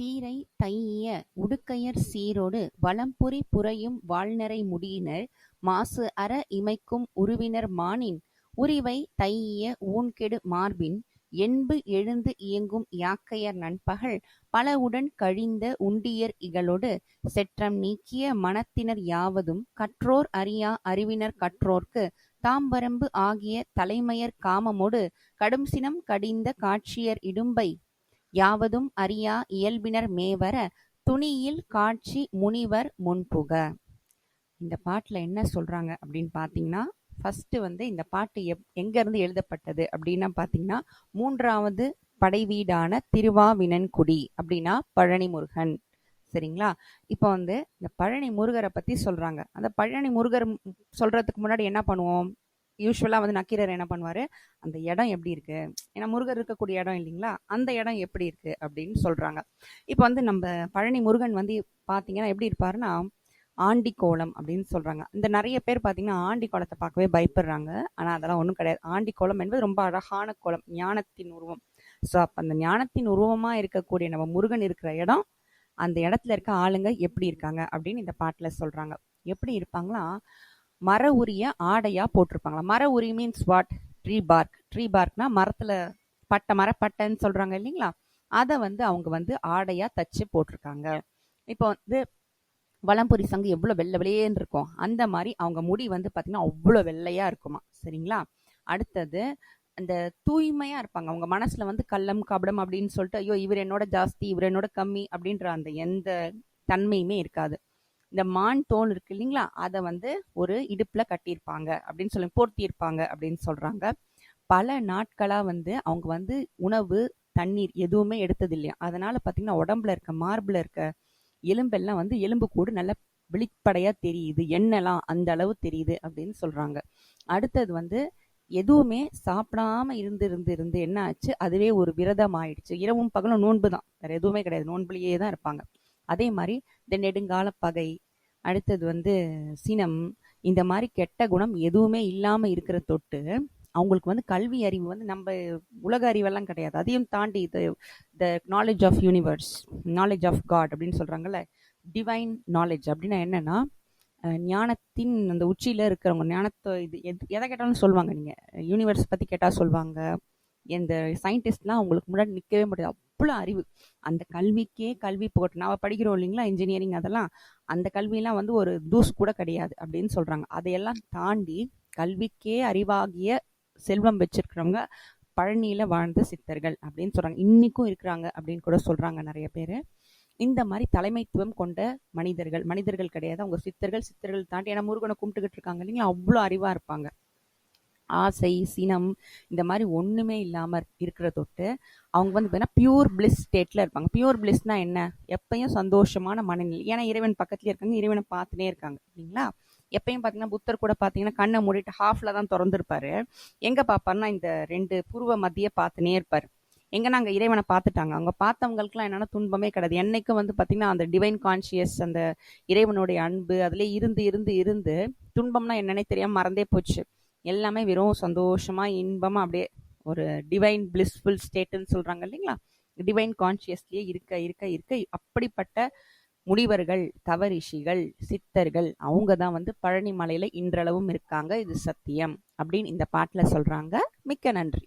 சீரை தையிய உடுக்கையர் சீரொடு வலம்புரி புரையும் வாழ்நரை முடியினர். மாசு அற இமைக்கும் உருவினர் மாணின் உரிவை தையிய ஊன்கெடு மார்பின். என்பு எழுந்து இயங்கும் யாக்கையர் நண்பகல். பலவுடன் கழிந்த உண்டியர் இகலொடு. செற்றம் நீக்கிய மனத்தினர் யாவதும் கற்றோர் அறியா அறிவினர் கற்றோர்க்கு. தாம்பரம்பு ஆகிய தலைமையர் காமமொடு. கடும்சினம் கடிந்த காட்சியர் இடும்பை. யாவதும் அறியா இயல்பினர் மேவர துணியில் காட்சி முனிவர் முன்புக. இந்த பாட்டில் என்ன சொல்கிறாங்க அப்படின்னு பார்த்தீங்கன்னா ஃபஸ்ட்டு வந்து இந்த பாட்டு எப் எங்கேருந்து எழுதப்பட்டது அப்படின்னா பார்த்தீங்கன்னா மூன்றாவது படைவீடான திருவாவினன்குடி அப்படின்னா பழனி முருகன் சரிங்களா? இப்போ வந்து இந்த பழனி முருகரை பற்றி சொல்கிறாங்க அந்த பழனி முருகர் சொல்கிறதுக்கு முன்னாடி என்ன பண்ணுவோம்? யூஸ்வலாக வந்து நக்கீரர் என்ன பண்ணுவார்? அந்த இடம் எப்படி இருக்குது ஏன்னா முருகர் இருக்கக்கூடிய இடம் இல்லைங்களா? அந்த இடம் எப்படி இருக்குது அப்படின்னு சொல்கிறாங்க இப்போ வந்து நம்ம பழனி முருகன் வந்து பார்த்தீங்கன்னா எப்படி இருப்பாருன்னா ஆண்டி கோலம் அப்படின்னு சொல்கிறாங்க இந்த நிறைய பேர் பார்த்தீங்கன்னா ஆண்டி கோலத்தை பார்க்கவே பயப்படுறாங்க. ஆனால் அதெல்லாம் ஒன்றும் கிடையாது. ஆண்டி கோலம் என்பது ரொம்ப அழகான கோலம். ஞானத்தின் உருவம். ஸோ அப்போ அந்த ஞானத்தின் உருவமாக இருக்கக்கூடிய நம்ம முருகன் இருக்கிற இடம் அந்த இடத்துல இருக்க ஆளுங்க எப்படி இருக்காங்க அப்படின்னு இந்த பாட்டில் சொல்கிறாங்க எப்படி இருப்பாங்களா மர உரிய ஆடையா போட்டிருப்பாங்களா மர உரி means what tree bark tree பார்க்னா மரத்துல பட்டை மரப்பட்டைன்னு சொல்றாங்க இல்லைங்களா? அதை வந்து அவங்க வந்து ஆடையா தச்சு போட்டிருக்காங்க. இப்போ வந்து வளம்புரி சங்கு எவ்வளோ வெள்ளை வெளியேன்னு இருக்கும். அந்த மாதிரி அவங்க முடி வந்து பார்த்தீங்கன்னா அவ்வளோ வெள்ளையா இருக்குமா? சரிங்களா? அடுத்தது அந்த தூய்மையா இருப்பாங்க. அவங்க மனசுல வந்து கள்ளம் கபடம் அப்படின்னு சொல்லிட்டு ஐயோ இவர் என்னோட ஜாஸ்தி இவர் என்னோட கம்மி அப்படின்ற அந்த எந்த தன்மையுமே இருக்காது. இந்த மான் தோல் இருக்கு இல்லைங்களா? அதை வந்து ஒரு இடுப்பில் கட்டியிருப்பாங்க. அப்படின்னு சொல்லி போர்த்தியிருப்பாங்க அப்படின்னு சொல்கிறாங்க பல நாட்களாக வந்து அவங்க வந்து உணவு தண்ணீர் எதுவுமே எடுத்தது இல்லையா? அதனால் பார்த்திங்கன்னா உடம்புல இருக்க மார்பில் இருக்க எலும்பெல்லாம் வந்து எலும்பு கூடு நல்ல வெளிப்படையாக தெரியுது. எண்ணெய்லாம் அந்த அளவு தெரியுது அப்படின்னு சொல்கிறாங்க அடுத்தது வந்து எதுவுமே சாப்பிடாம இருந்து இருந்து இருந்து என்ன ஆச்சு? அதுவே ஒரு விரதம் ஆயிடுச்சு. இரவும் பகலும் நோன்பு தான் வேற எதுவுமே கிடையாது. நோன்புலேயே தான் இருப்பாங்க. அதே மாதிரி இந்த நெடுங்கால பகை அடுத்தது வந்து சினம் இந்த மாதிரி கெட்ட குணம் எதுவுமே இல்லாமல் இருக்கிற தொட்டு அவங்களுக்கு வந்து கல்வி அறிவு வந்து நம்ம உலக அறிவெல்லாம் கிடையாது. அதையும் தாண்டி the knowledge of universe knowledge of God அப்படின்னு சொல்கிறாங்கல்ல டிவைன் நாலேஜ் அப்படின்னா என்னென்னா ஞானத்தின் அந்த உச்சியில் இருக்கிறவங்க ஞானத்தை இது எது எதை கேட்டாலும் சொல்லுவாங்க நீங்கள் யூனிவர்ஸ் பற்றி கேட்டால் சொல்லுவாங்க. இந்த சயின்டிஸ்ட்லாம் அவங்களுக்கு முன்னாடி நிற்கவே முடியாது. அவ்வளோ அறிவு. அந்த கல்விக்கே கல்வி போட்டு நாம் படிக்கிறோம் இல்லைங்களா? இன்ஜினியரிங் அதெல்லாம். அந்த கல்வியெல்லாம் வந்து ஒரு தூஸ் கூட கிடையாது அப்படின்னு சொல்கிறாங்க அதையெல்லாம் தாண்டி கல்விக்கே அறிவாகிய செல்வம் வச்சிருக்கிறவங்க பழனியில் வாழ்ந்த சித்தர்கள் அப்படின்னு சொல்கிறாங்க இன்றைக்கும் இருக்கிறாங்க அப்படின்னு கூட சொல்கிறாங்க நிறைய பேர். இந்த மாதிரி தலைமைத்துவம் கொண்ட மனிதர்கள் மனிதர்கள் கிடையாது. அவங்க சித்தர்கள் சித்தர்கள் தாண்டி ஏன்னா முருகனை கும்பிட்டுக்கிட்டு இருக்காங்க இல்லைங்களா? அவ்வளோ அறிவாக இருப்பாங்க. ஆசை சினம் இந்த மாதிரி ஒண்ணுமே இல்லாம இருக்கிற தொட்டு அவங்க வந்து பார்த்தீங்கன்னா பியூர் பிளிஸ் ஸ்டேட்ல இருப்பாங்க. பியூர் பிளிஸ்னா என்ன? எப்பயும் சந்தோஷமான மனநிலை. ஏன்னா இறைவன் பக்கத்துலேயே இருக்காங்க இறைவனை பார்த்துனே இருக்காங்க இல்லைங்களா? எப்பயும் பார்த்தீங்கன்னா புத்தர் கூட பார்த்தீங்கன்னா கண்ணை மூடிட்டு ஹாஃப்ல தான் திறந்துருப்பாரு. எங்க பார்ப்பாருன்னா இந்த ரெண்டு பூர்வ மத்திய பார்த்துனே இருப்பாரு. எங்க நாங்க இறைவனை பார்த்துட்டாங்க? அவங்க பார்த்தவங்களுக்குலாம் என்னன்னா துன்பமே கிடையாது. என்னைக்கும் வந்து பார்த்திங்கன்னா அந்த டிவைன் கான்சியஸ் அந்த இறைவனுடைய அன்பு அதுலேயே இருந்து இருந்து இருந்து துன்பம்னா என்னன்னே தெரியாம மறந்தே போச்சு. எல்லாமே வெறும் சந்தோஷமா இன்பமா அப்படியே ஒரு டிவைன் பிளிஸ்ஃபுல் ஸ்டேட்டுன்னு சொல்றாங்க இல்லைங்களா? டிவைன் கான்சியஸ்லயே இருக்க இருக்க இருக்க அப்படிப்பட்ட முனிவர்கள் தவரிஷிகள் சித்தர்கள் அவங்க தான் வந்து பழனி மலையில இன்றளவும் இருக்காங்க. இது சத்தியம் அப்படின்னு இந்த பாட்டுல சொல்றாங்க. மிக்க நன்றி.